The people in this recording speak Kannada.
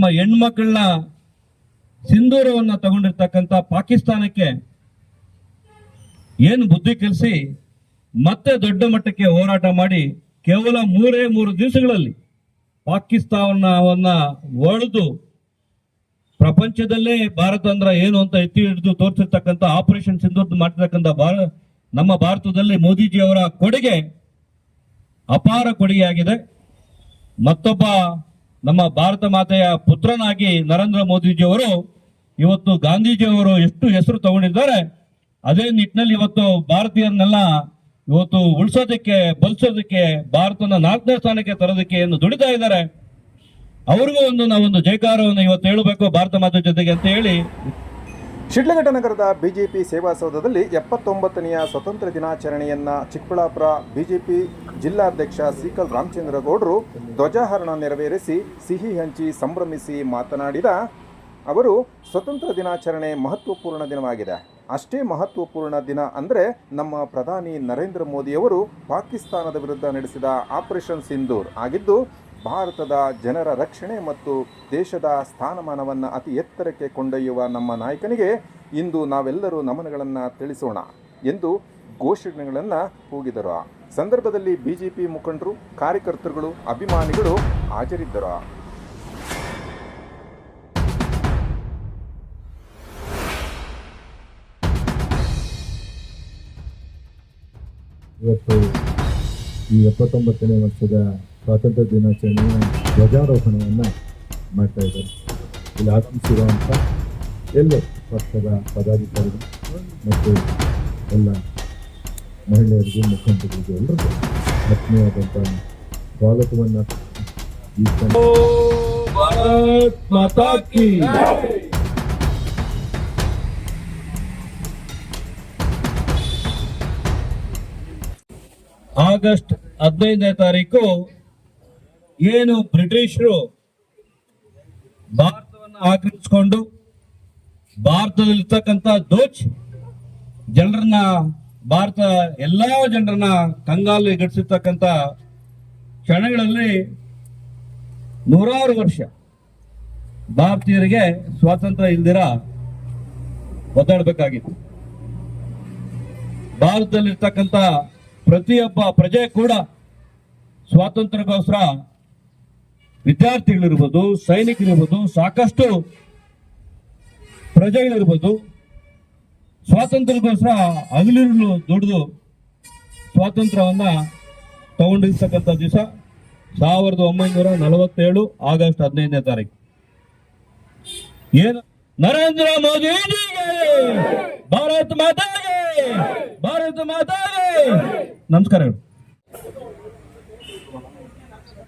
ನಮ್ಮ ಹೆಣ್ಮಕ್ಳನ್ನ ಸಿಂಧೂರವನ್ನ ತಗೊಂಡಿರ್ತಕ್ಕಂಥ ಪಾಕಿಸ್ತಾನಕ್ಕೆ ಏನು ಬುದ್ಧಿ ಕಲಿಸಿ ಮತ್ತೆ ದೊಡ್ಡ ಮಟ್ಟಕ್ಕೆ ಹೋರಾಟ ಮಾಡಿ ಕೇವಲ ಮೂರೇ ಮೂರು ದಿವಸಗಳಲ್ಲಿ ಪಾಕಿಸ್ತಾನವನ್ನ ಒಡೆದು ಪ್ರಪಂಚದಲ್ಲೇ ಭಾರತ ಅಂದ್ರೆ ಏನು ಅಂತ ಎತ್ತಿ ಹಿಡಿದು ತೋರಿಸಿರ್ತಕ್ಕಂಥ ಆಪರೇಷನ್ ಸಿಂಧೂರ್ ಮಾಡಿರ್ತಕ್ಕಂಥ ಭಾರ ನಮ್ಮ ಭಾರತದಲ್ಲಿ ಮೋದಿಜಿಯವರ ಕೊಡುಗೆ ಅಪಾರ ಕೊಡುಗೆಯಾಗಿದೆ. ಮತ್ತೊಬ್ಬ ನಮ್ಮ ಭಾರತ ಮಾತೆಯ ಪುತ್ರನಾಗಿ ನರೇಂದ್ರ ಮೋದಿಜಿಯವರು ಇವತ್ತು ಗಾಂಧೀಜಿಯವರು ಎಷ್ಟು ಹೆಸರು ತಗೊಂಡಿದ್ದಾರೆ, ಅದೇ ನಿಟ್ಟಿನಲ್ಲಿ ಇವತ್ತು ಭಾರತೀಯರನ್ನೆಲ್ಲ ಇವತ್ತು ಉಳಿಸೋದಕ್ಕೆ ಬಲಿಸೋದಕ್ಕೆ ಭಾರತನ ನಾಲ್ಕನೇ ಸ್ಥಾನಕ್ಕೆ ತರೋದಕ್ಕೆ ಎಂದು ದುಡಿತಾ ಇದ್ದಾರೆ. ಅವ್ರಿಗೂ ಒಂದು ನಾವೊಂದು ಜೈಕಾರವನ್ನು ಇವತ್ತು ಹೇಳಬೇಕು ಭಾರತ ಮಾತೆ ಜೊತೆಗೆ ಅಂತ ಹೇಳಿ ಶಿಡ್ಲಘಟ್ಟ ನಗರದ ಬಿಜೆಪಿ ಸೇವಾ ಸೌಧದಲ್ಲಿ ಎಪ್ಪತ್ತೊಂಬತ್ತನೆಯ ಸ್ವತಂತ್ರ ದಿನಾಚರಣೆಯನ್ನ ಚಿಕ್ಕಬಳ್ಳಾಪುರ ಬಿಜೆಪಿ ಜಿಲ್ಲಾಧ್ಯಕ್ಷ ಸಿಕಲ್ ರಾಮಚಂದ್ರ ಗೌಡರು ಧ್ವಜಾರೋಹಣ ನೆರವೇರಿಸಿ, ಸಿಹಿ ಹಂಚಿ ಸಂಭ್ರಮಿಸಿ ಮಾತನಾಡಿದ ಅವರು, ಸ್ವತಂತ್ರ ದಿನಾಚರಣೆ ಮಹತ್ವಪೂರ್ಣ ದಿನವಾಗಿದೆ. ಅಷ್ಟೇ ಮಹತ್ವಪೂರ್ಣ ದಿನ ಅಂದರೆ ನಮ್ಮ ಪ್ರಧಾನಿ ನರೇಂದ್ರ ಮೋದಿಯವರು ಪಾಕಿಸ್ತಾನದ ವಿರುದ್ಧ ನಡೆಸಿದ ಆಪರೇಷನ್ ಸಿಂಧೂರ್ ಆಗಿದ್ದು ಭಾರತದ ಜನರ ರಕ್ಷಣೆ ಮತ್ತು ದೇಶದ ಸ್ಥಾನಮಾನವನ್ನು ಅತಿ ಎತ್ತರಕ್ಕೆ ಕೊಂಡೊಯ್ಯುವ ನಮ್ಮ ನಾಯಕನಿಗೆ ಇಂದು ನಾವೆಲ್ಲರೂ ನಮನಗಳನ್ನು ತಿಳಿಸೋಣ ಎಂದು ಘೋಷಣೆಗಳನ್ನು ಕೂಗಿದರು. ಸಂದರ್ಭದಲ್ಲಿ ಬಿಜೆಪಿ ಮುಖಂಡರು, ಕಾರ್ಯಕರ್ತರುಗಳು, ಅಭಿಮಾನಿಗಳು ಹಾಜರಿದ್ದರು. ಇವತ್ತು ಈ ಎಪ್ಪತ್ತೊಂಬತ್ತನೇ ವರ್ಷದ ಸ್ವಾತಂತ್ರ್ಯ ದಿನಾಚರಣೆಯ ಧ್ವಜಾರೋಹಣವನ್ನು ಮಾಡ್ತಾ ಇದ್ದಾರೆ. ಇಲ್ಲಿ ಆಗಮಿಸಿರುವಂಥ ಎಲ್ಲ ಪಕ್ಷದ ಪದಾಧಿಕಾರಿಗಳು ಮತ್ತು ಎಲ್ಲ ಮಹಿಳೆಯರಿಗೂ, ಮುಖಂಡರಿಗೂ ಎಲ್ಲರಿಗೂ ಆತ್ಮೀಯವಾದಂಥ ಸ್ವಾಗತವನ್ನು ಆಗಸ್ಟ್ ಹದಿನೈದನೇ ತಾರೀಕು ಏನು ಬ್ರಿಟಿಷರು ಭಾರತವನ್ನು ಆಕ್ರಮಿಸಿಕೊಂಡು ಭಾರತದಲ್ಲಿರ್ತಕ್ಕಂಥ ದೋಚ್ ಜನರನ್ನ ಭಾರತ ಎಲ್ಲಾ ಜನರನ್ನ ಕಂಗಾಲಿ ಗಡಿಸಿರ್ತಕ್ಕಂಥ ಕ್ಷಣಗಳಲ್ಲಿ ನೂರಾರು ವರ್ಷ ಭಾರತೀಯರಿಗೆ ಸ್ವಾತಂತ್ರ್ಯ ಇಲ್ದಿರ ಒದ್ದಾಡಬೇಕಾಗಿತ್ತು. ಭಾರತದಲ್ಲಿರ್ತಕ್ಕಂಥ ಪ್ರತಿಯೊಬ್ಬ ಪ್ರಜೆ ಕೂಡ ಸ್ವಾತಂತ್ರ್ಯಕ್ಕೋಸ್ಕರ ವಿದ್ಯಾರ್ಥಿಗಳಿರ್ಬೋದು, ಸೈನಿಕರಿರ್ಬೋದು, ಸಾಕಷ್ಟು ಪ್ರಜೆಗಳಿರ್ಬೋದು, ಸ್ವಾತಂತ್ರ್ಯಕ್ಕೋಸ್ಕರ ಹಗಲಿರುಳು ದುಡಿದು ಸ್ವಾತಂತ್ರ್ಯವನ್ನ ತಗೊಂಡಿರ್ತಕ್ಕಂಥ ದಿವಸ ಸಾವಿರದ ಒಂಬೈನೂರ ನಲವತ್ತೇಳು ಆಗಸ್ಟ್ ಹದಿನೈದನೇ ತಾರೀಕು. ಏನು? ನರೇಂದ್ರ ಮೋದಿ ಭಾರತ್ ಮಾತಾಗೆ! ಭಾರತ್ ಮಾತಾಗೆ! ನಮಸ್ಕಾರಗಳು